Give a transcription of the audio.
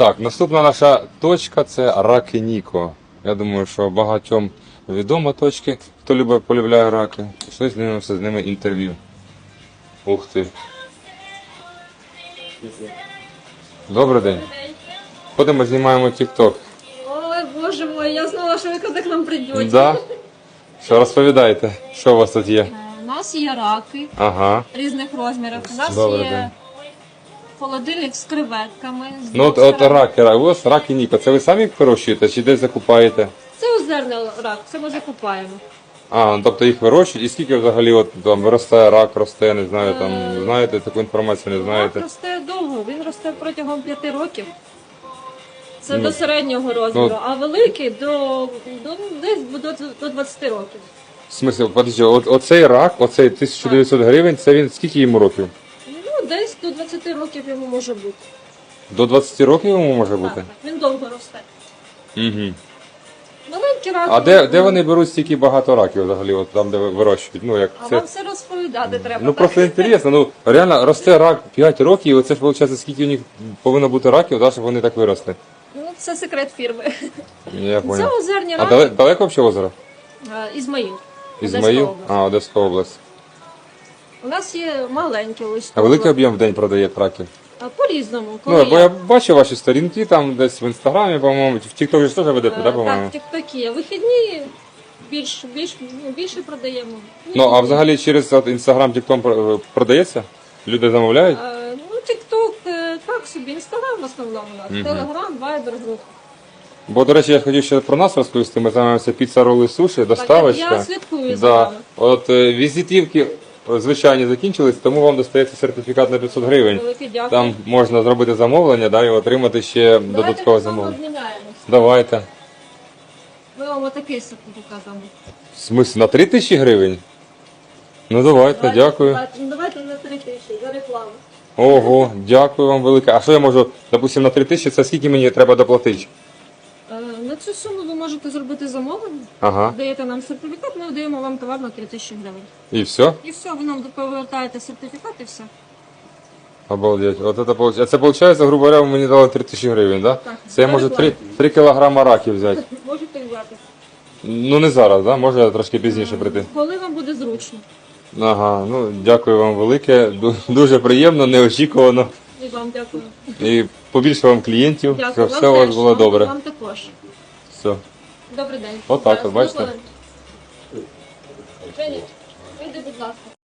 Так, наступна наша точка це раки Ніко. Я думаю, що багатьом відома точки, хто любить, полюбляє раки. Пішли знімемося з ними інтерв'ю. Ух ти. Добрий день. Ходимо, знімаємо TikTok. Ой, боже мой, я знала, що ви коли к нам прийдете. Да? Що розповідаєте? Що у вас тут є? Е, У нас є раки Ага. різних розмірів. У нас Добрий є день. Холодильник з креветками. з Ну от, от сторон. раки, ра- у вас раки Ніко. Це ви самі їх вирощуєте чи десь закупаєте? Це озерний рак, це ми закупаємо. А, ну, тобто їх вирощують, і скільки взагалі от там виростає рак, росте, не знаю, там Е, знаєте таку інформацію, не Рак знаєте. росте довго, він росте протягом п'яти років. Це Ну, до середнього розміру, ну, а великий до, до десь до, до 20 років. В смислі, подожди, от, оцей рак, оцей 1900 гривень, це він скільки йому років? Ну, до 20 років йому може бути. До 20 років йому може бути? Так, він довго росте. Угу. Маленький рак. А де, де вони беруть стільки багато раків взагалі, от там, де ви вирощують? Ну, як А це... вам все розповідати треба. Ну так? просто інтересно, ну реально росте рак 5 років, і оце ж виходить, скільки у них повинно бути раків, да, щоб вони так виросли. Ну, це секрет фірми. Я Це понял. озерні А раки. далеко, далеко взагалі озеро? Е, Ізмаїл. Ізмаїл? Одеська область. А, Одеська область. У нас є маленькі ось. А великий об'єм в день продає раків? А По-різному. Ну, бо я бачу ваші сторінки там десь в інстаграмі, по-моєму, в Тіктокі ж теж ведете, Е, да, по-моєму? Так, тіктоки є. Вихідні більш, більш, більше продаємо. Ну, а взагалі через інстаграм, тікток продається? Люди замовляють? Е, Ну, тікток е, так собі, інстаграм в основному у нас. Телеграм, вайбер, група. Бо, до речі, я хотів ще про нас розповісти. Ми займаємося піца, роли, суші, доставочка. я слідкую за да. вами. От е, візитівки е, звичайні закінчились, тому вам достається сертифікат на 500 гривень. Велике дякую. Там можна зробити замовлення да, і отримати ще Давайте додаткове ми з замовлення. обміняємось. Давайте. Ми вам отакий сертифікат дамо. В смислі, на 3 тисячі гривень? Ну давайте, Давайте, дякую. Давайте, ну, давайте на 3 тисячі за рекламу. Ого, дякую вам велике. А що я можу, допустимо, на 3 тисячі, це скільки мені треба доплатити? На цю суму ви можете зробити замовлення. Ага. Даєте нам сертифікат, ми даємо вам товар на 3 тисячі гривень. І все? І все, ви нам повертаєте сертифікат і все. Обалдеть. От це получ- А це виходить, грубо говоря, мені дали 3 тисячі гривень, да? Так. Це я можу 3, 3 кілограма раків взяти. Можете взяти. Ну не зараз, да? Може я трошки пізніше прийти. Коли вам буде зручно. Ага, ну дякую вам велике. Ду- Дуже приємно, неочікувано. І вам дякую. І побільше вам клієнтів, Дякую. щоб вам все у вас теж. було Вам- добре. Вам також. Все. Добрий день. Отак, от, бачите? Женя, вийди, будь ласка.